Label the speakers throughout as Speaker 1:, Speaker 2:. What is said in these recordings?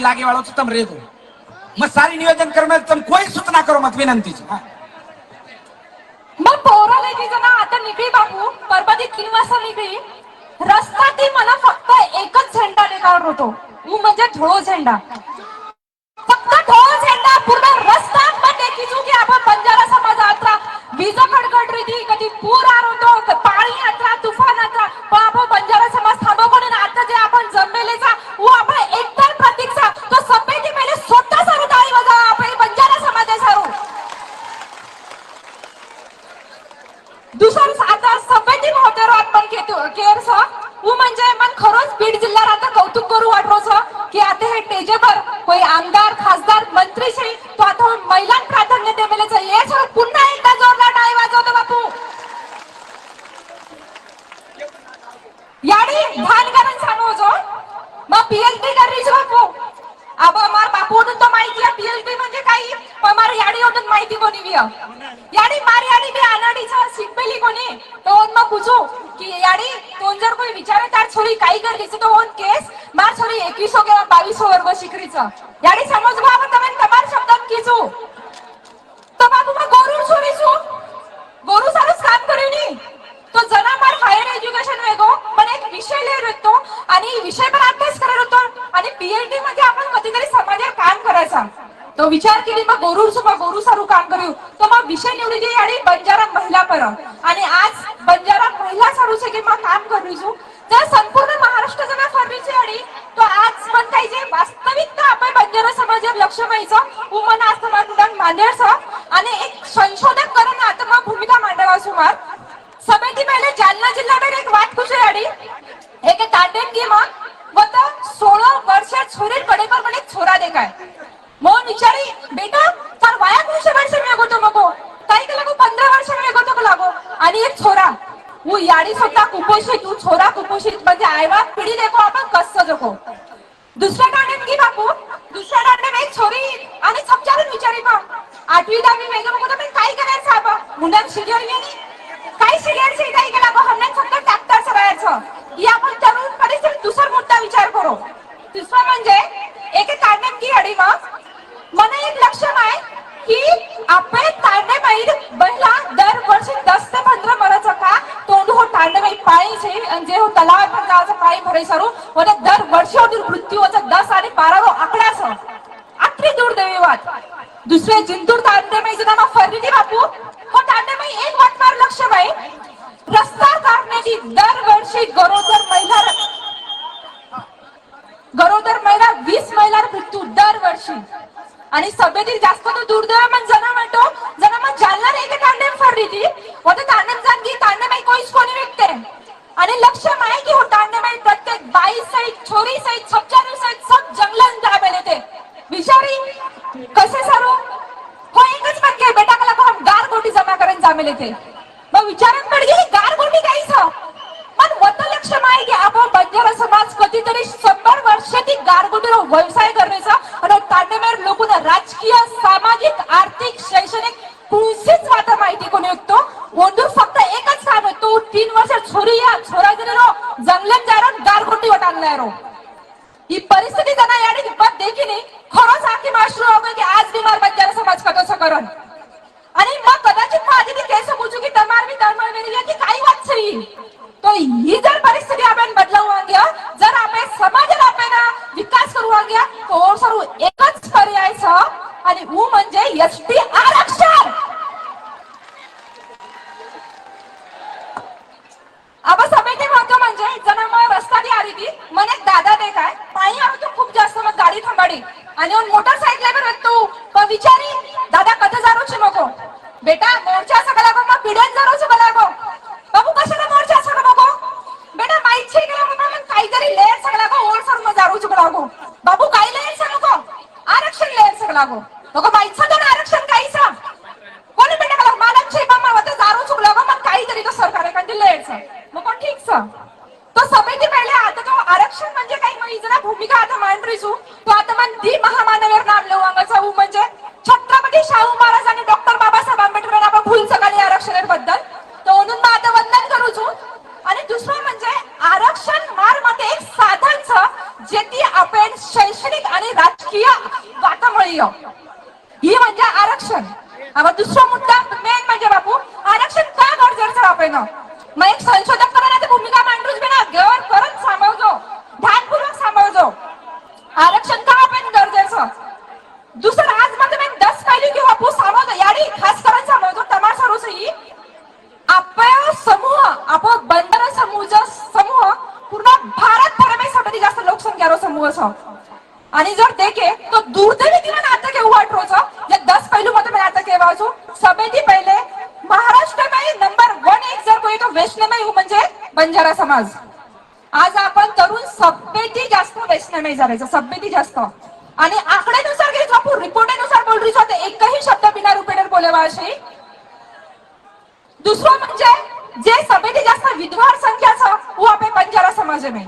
Speaker 1: लागे वाळो तम रे तू. मग सारी नियोजन करणं तम कोई सूचना करो मत विनंतीची. हा.
Speaker 2: मग पोराला तिचं ना आता निघली बापू परवा ती तीन वाजता निघली. रस्ता ती मला फक्त एकच झेंडा देखावर होतो. ऊ म्हणजे ढोळ झेंडा. फक्त ढोळ झेंडा पूर्ण रस्ता पण देखील की आपण बंजारा समाज यात्रा वीज कडकड रीती कधी पूर आरवतो क- पाणी यात्रा तुफान यात्रा पण आपण बंजारा समाज थांबवतो आणि आता जे आपण जमलेलेचा ऊ आपण एकतर प्रतीकचा तो सभेची पहिले स्वतः सारू टाळी वाजा आपण बंजारा समाज आहे सारू दुसरं आता सभेची होते आपण केअर सा उ म्हणजे मन खरोच बीड जिल्ह्यात आता कौतुक करू वाटरोच की आता हे टेजेवर कोई आमदार खासदार मंत्री श्री तो आता महिलां प्राधान्य देमेलेच हे सगळं पुन्हा एकदा जोरदार टाळी वाजवतो बापू याडी भान करून सांगू जो मग पीएचडी करीच बापू अब मार बापू तो माहिती आहे पीएचडी म्हणजे काही पण मार याडी होतं माहिती कोणी विय याडी मार याडी बी अनाडीचा शिकपेली कोणी तो ओन मग पूछो कि यानी तोन जर कोई विचारे तार छोरी काई कर लेसी तो ओन केस? मार छोरी 2100 के 2200 वर्ग शिकरीचा यानी समझ बाब तमें तमार शब्दन कीजो तो बाबू मैं गोरू छोरी छु। गोरू सारस काम करेनी तो जना मार हायर एज्युकेशन वेगो पण एक विषय ले रतो आणि विषय पण अभ्यास करत होतो आणि पीएचडी मध्ये आपण कधीतरी समाजात काम करायचा। तो विचार केली मग गोरू सुबा गोरू सारू काम करू. तो मग विषय निवडी दी आणि बंजारा महिला पर आणि आज बंजारा महिला सारू की मग काम करू तर संपूर्ण महाराष्ट्र जना फरलीची आणि तो आज पण काही जे वास्तविकता आपण बंजारा समाजात लक्ष द्यायचं उमन आज समाज उडान मांडायचं आणि एक संशोधन करून आता मग भूमिका मांडावा सुमार. समिती पहिले जालना जिल्हा में एक वाट पूछे अड़ी एक तांडेन की मग व तो सोलह वर्ष छोरे बड़े पर मैंने छोरा देखाय. हो, है मोहन विचारी बेटा फार वाया कोणशे वर्ष में तो मको काही का लागू पंधरा वर्ष में तो लागो. आणि एक छोरा. वो याडी स्वतः कुपोषित तू छोरा कुपोषित म्हणजे आयवा पिढी देखो आपण कसं जगो. दुसऱ्या दांडेन की बापू? दुसऱ्या दांडेन एक छोरी. आणि समजावून विचारी बा. आठवी दहावी वेगळं मग आपण काय करायचं आपण? मुलांना शिकवली काय सिरियल सिनियर काही केला गो हमने फक्त ट्रॅक्टर चलायचं या आपण तरुण परिस्थितीत दुसरा मुद्दा विचार करू. दुसरा म्हणजे एक काढण्यात की अडी मग मला एक लक्षण आहे की आपण तांडे माहीत महिला दरवर्षी दस ते पंधरा मराचं का तोंड हो तांडे माहीत पाळी छे आणि जे हो तलाव पण गावाचं पाळी भराई सरू व दर वर्षी होतील मृत्यूचं दस आणि बारा रो आकड्याच आठवी दुर्दैवी वाद दुसरे जिंतूर तांडे माहीत नामा फरली बापू. हो तांडे माही एक वाट मार लक्ष बाई. रस्ता काढण्याची दरवर्षी गरोदर महिला वीस महिला मृत्यू दरवर्षी आणि सभेतील जास्त तो दुर्दैव मन जना म्हणतो जना मग जालना रे का तांडेम फरली ती व तांडेम जाण की तांडे कोणी विकते. आणि लक्ष आई बाई सहित छोरी सहित छपचारी सहित सब जंगलात जाबेले थे विचारी कसे सारू? हो एकच म्हणके बेटा कला को हम गार गोटी जमा करून जामेले थे मग विचारात पड ही गार गोटी काहीच पण वत लक्ष माही की आपण बंजारा समाज कधीतरी शंभर वर्ष ती गारगोटीला व्यवसाय करण्याचा आणि तांडेमेर लोकून राजकीय सामाजिक आर्थिक शैक्षणिक कुणसीच मात्र माहिती कोणी विकतो ओंडूर फक्त एकच काम आहे तो तीन वर्ष छोरी या छोरा जरी रो जंगलात जारो गारगोटी वटांगलाय रो ही परिस्थिती त्यांना याने हिंमत देखील खरंच आखी मास्टर होगं की आज बिमार बंजारा समाज कसं करण आणि मग कदाचित मग आधी ती केस बुजू की तमार मी तळमळ वेली की काही वाचली तो ही जर परिस्थिती आपण बदलावू वांग्या जर आपण समाजाला आपण विकास करू लागल्या तो सर्व एकच पर्याय आणि ऊ म्हणजे एस टी आरक्षण. अब सभेचे महत्त्व म्हणजे जना मग रस्ता दी आली ती मने दादा दे काय? पायी आलो तू खूप जास्त मग गाडी थांबाडी. आणि मोटर सायकल वर तू पण विचारी दादा कधी जारोची नको? बेटा मोर्चा सगळा गो मग पिढ्यात जारोची बला गो बाबू कशाला मोर्चा सगळा बघो बेटा माहीत छे गेला मग मग काहीतरी लेअर सगळा गो ओर सर मग जारोची बला गो बाबू काय लेअर सर नको आरक्षण लेअर सगळा गो नको माहीत सगळं आरक्षण काही सा कोणी बेटा मला मालक छे मग मला दारू चुकला गो मग काहीतरी तो सरकार कंटी लेअर सर मग कोण ठीक सा तो समिती पहिले आता तो आरक्षण म्हणजे काही मग जरा भूमिका आता मांडरीसू तो आता मन दी महामानवर नाम लेऊ अंगाचा ऊ म्हणजे माहिती आहे ही म्हणजे आरक्षण आता दुसरा मुद्दा मेन म्हणजे बापू आरक्षण का गरजेचं आपण मग एक संशोधक करण्याची भूमिका मांडूच बिना गवर करत सांभाळतो ध्यानपूर्वक सांभाळतो आरक्षण का आपण गरजेचं दुसरं आज मध्ये मी दस पहिली की बापू सांभाळतो याडी खास करून सांभाळतो तमाशा रुसई आपला समूह आपण बंदर समूहचा समूह पूर्ण भारत भर सगळ्यात जास्त लोकसंख्यारो समूह असा आणि जर देखे तो दुर्दैवी दिला नाटक केव्हा वाटरोचं जे दस पहिलू मध्ये मैं नाटक केव्हा वाचू समेती पहिले महाराष्ट्र में नंबर वन एक जर कोई तो वैष्णव येऊ हो म्हणजे बंजारा समाज. आज आपण तरुण सभ्यती जास्त वैष्णव झालायचं सभ्यती जास्त. आणि आकड्यानुसार घ्यायचो आपण रिपोर्टेनुसार बोल रही होते एकही शब्द बिना रुपेडर बोलेवा अशी. दुसरं म्हणजे जे सभेने जास्त विधवा संख्याचं हो, वो आपे बंजारा समाज में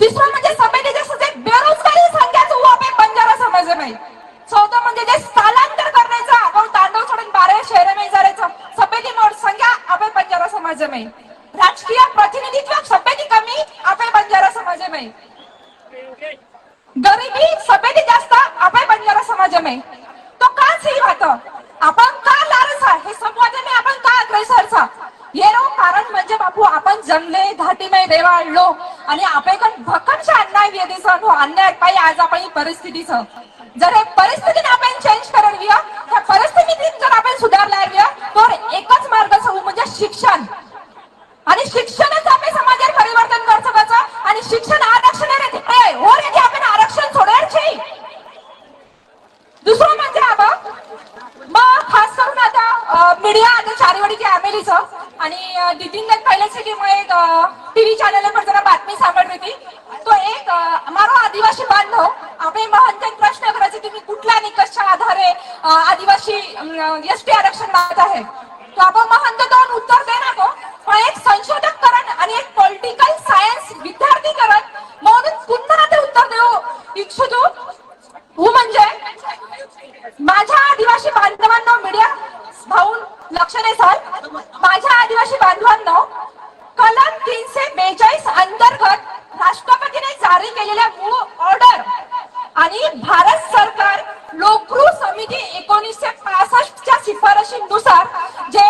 Speaker 2: तिसरं म्हणजे सभेने जास्त जे बेरोजगारी संख्या वो आपे बंजारा समाज में चौथं म्हणजे जे स्थलांतर करण्याचं आपण तांडव सोडून बारा शहर में जायचं सभेची मोठ संख्या आपे बंजारा समाज में राजकीय प्रतिनिधित्व सभेची कमी आपे बंजारा समाज में गरिबी सभेने जास्त आपण बंजारा समाज में तो काच ही राहत आपण का लारसा हे संवाद में आपण का अग्रेसरचा ये रो कारण म्हणजे बापू आपण जमले देवा आणलो. आणि आपण भक्कमशा अन्याय वेदेचा अन्याय पायी आज आपण ही जर हे परिस्थितीने आपण चेंज करावी त्या परिस्थितीत जर आपण सुधारल्या तर एकच मार्ग म्हणजे शिक्षण. आणि शिक्षणच आपण समाजात परिवर्तन करतो आणि शिक्षण आरक्षण हो यदि आपण आरक्षण सोडायचे. दुसरं म्हणजे आबा मग खास करून आता मीडिया आता चारीवाडीची एमएलईचं आणि अं, दीड की टीव्ही चॅनल पर जरा बातमी सांगत होती. तो एक मारो आदिवासी बांधव आपण महंत प्रश्न करायचे तुम्ही कुठल्या निकषच्या आधारे आदिवासी एस टी आरक्षण मागत आहे? तो आपण महंत दोन उत्तर दे ना तो पण एक संशोधक करण आणि एक पॉलिटिकल सायन्स विद्यार्थी करण म्हणून पुन्हा ते उत्तर देऊ इच्छुक हो म्हणजे माझ्या आदिवासी बांधवांना मीडिया भाऊन लक्ष दे सर माझ्या आदिवासी बांधवांना कलम तीनशे बेचाळीस अंतर्गत राष्ट्रपतीने जारी केलेल्या मूळ ऑर्डर आणि भारत सरकार लोकरू समिती एकोणीसशे पासष्टच्या शिफारशीनुसार जे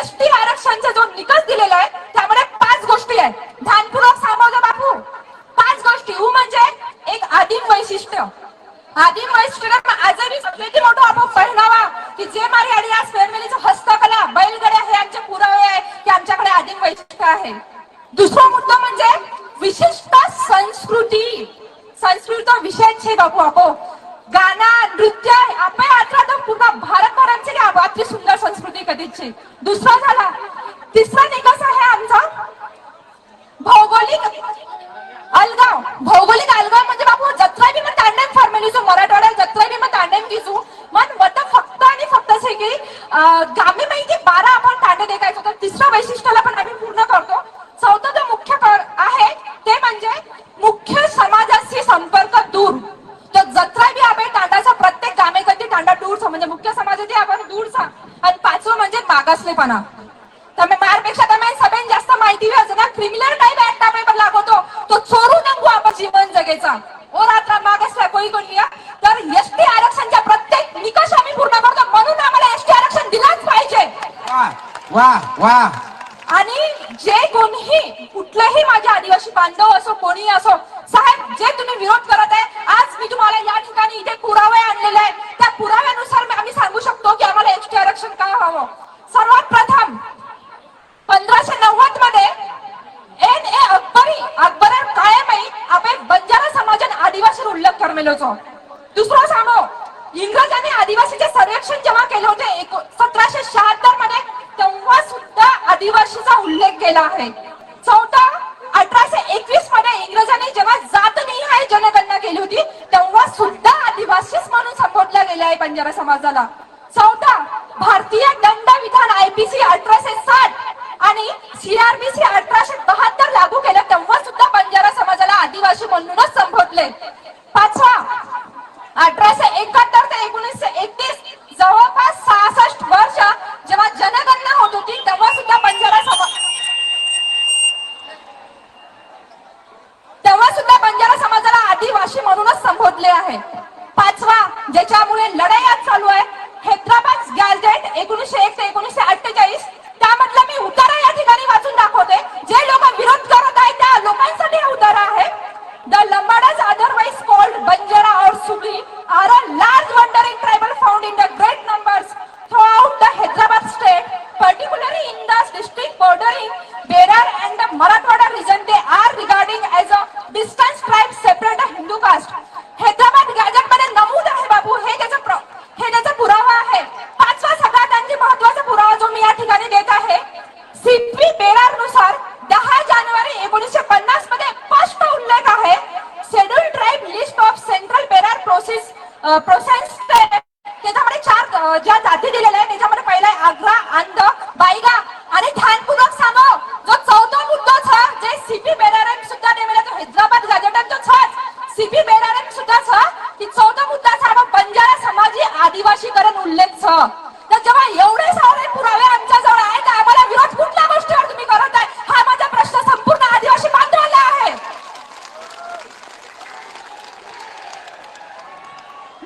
Speaker 2: एस टी आरक्षणचा जो निकष दिलेला आहे त्यामध्ये पाच गोष्टी आहेत ध्यानपूर्वक सांभाळतो बापू पाच गोष्टी उ म्हणजे एक आदिम वैशिष्ट्य आदिम वैशिष्ट्य आजही की मोठा आपण पहिरावा की जे मारी आणि आज फॅमिलीचं हस्तकला बैलगड्या हे आमचे पुरावे आहे की आमच्याकडे आदिम वैशिष्ट्य आहे. दुसरा मुद्दा म्हणजे विशिष्ट संस्कृती. संस्कृत विषय छे बापू आपो गाना नृत्य आपण आता तर पूर्ण भारतभरांचे की अति सुंदर संस्कृती कधीच. दुसरा झाला तिसरा निकष आहे आमचा भौगोलिक अलगाव भौगोलिक अलगाव म्हणजे बापू जत्रा बी मग तांडेम फॉर्मेलिजो मराठवाड्यात जत्रा बी मग तांडेम किजू मन मत फक्त आणि फक्त असे की अं, गामी माहिती बारा आपण तांडे देखायचो तर तिसऱ्या वैशिष्ट्याला पण आम्ही पूर्ण करतो चौथा जो मुख्य कर आहे ते म्हणजे मुख्य समाजाशी संपर्क दूर तो जत्रा बी आपण तांडाचा प्रत्येक गामे कधी तांडा दूरचा म्हणजे मुख्य समाजाची आपण दूरचा आणि पाचवं म्हणजे मागासलेपणा તમે મારપેક્ષા તમે સબેન जास्त माहिती व्याज ना क्रिमिनल टाईप ऍक्ट पेपर लागवतो तो चोरू नको आपण जीवन जगेचा ओ रात्र मागासला कोणी कोणी या तर एसटी आरक्षणच्या प्रत्येक निकष आम्ही पूर्ण करतो म्हणून आम्हाला एसटी आरक्षण दिलाच पाहिजे
Speaker 1: वा वा वा
Speaker 2: आणि जे कोणीही कुठलाही माझे आदिवासी बांधव असो कोणी असो साहेब जे तुम्ही विरोध करत आहे आज मी तुम्हाला या ठिकाणी इथे पुरावे आणलेले आहे त्या पुराव्यानुसार आम्ही सांगू शकतो की आम्हाला एसटी आरक्षण का हवं सर्वात प्रथम पंधराशे नव्वदमध्ये एन ए अकबरी अकबर कायमही आपण बंजारा समाजाने आदिवासी उल्लेख करमेलोचो. दुसरा सांगो इंग्रजांनी आदिवासीचे सर्वेक्षण जेव्हा केले होते एको- सतराशे शहात्तरमध्ये तेव्हा सुद्धा आदिवासीचा उल्लेख केला आहे. चौथा अठराशे एकवीसमध्ये इंग्रजांनी जेव्हा जात निहाय जनगणना केली होती तेव्हा सुद्धा आदिवासीच म्हणून संबोधला गेला आहे बंजारा समाजाला. चौथा भारतीय दंड विधान आयपीसी अठराशे साठ आणि सीआरबीसी अठराशे बहात्तर लागू केलं तेव्हा सुद्धा बंजारा समाजाला आदिवासी म्हणूनच संबोधले. पाचवा अठराशे एकाहत्तर ते एकोणीसशे एकतीस जवळपास सहासष्ट वर्ष जेव्हा जनगणना होत होती तेव्हा सुद्धा बंजारा समाज तेव्हा सुद्धा बंजारा समाजाला आदिवासी म्हणूनच संबोधले आहे. पाचवा ज्याच्यामुळे लढाया चालू आहे हैदराबाद गॅझेट एकोणीसशे एक ते एकोणीसशे अठ्ठेचाळीस अंध बाईगा आणि ध्यानपूर्वक सांगो जो चौथा मुद्दा छ जे सीपी बेरारन सुद्धा नेमेला तो हैदराबाद गॅजेटात जो छ सीपी बेरारन सुद्धा छ की चौथा मुद्दा छ बंजारा समाजी आदिवासीकरण उल्लेख छ तर जेव्हा एवढे सारे पुरावे आमच्या जवळ आहेत आम्हाला विरोध कुठल्या गोष्टीवर तुम्ही करत आहे? हा माझा प्रश्न संपूर्ण आदिवासी बांधवाला आहे.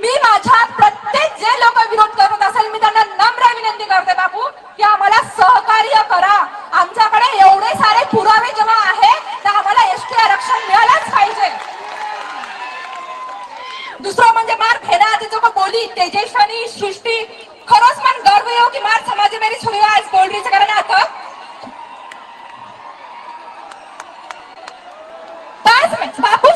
Speaker 2: मी माझ्या प्रत्येक जे लोक विरोध करत असेल मी त्यांना नम्र विनंती करते बापू की आम्हाला सहकार्य करा. आमच्याकडे एवढे सारे पुरावे जेव्हा आहे तर आम्हाला एसटी आरक्षण मिळालंच पाहिजे. दुसरं म्हणजे मार फेरा तिचं मग बोली तेजस्वनी सृष्टी खरंच मन गर्व येऊ हो की मार समाज मेरी सुरू आज बोलरीचं कारण आता. पाच मिनिट. बापू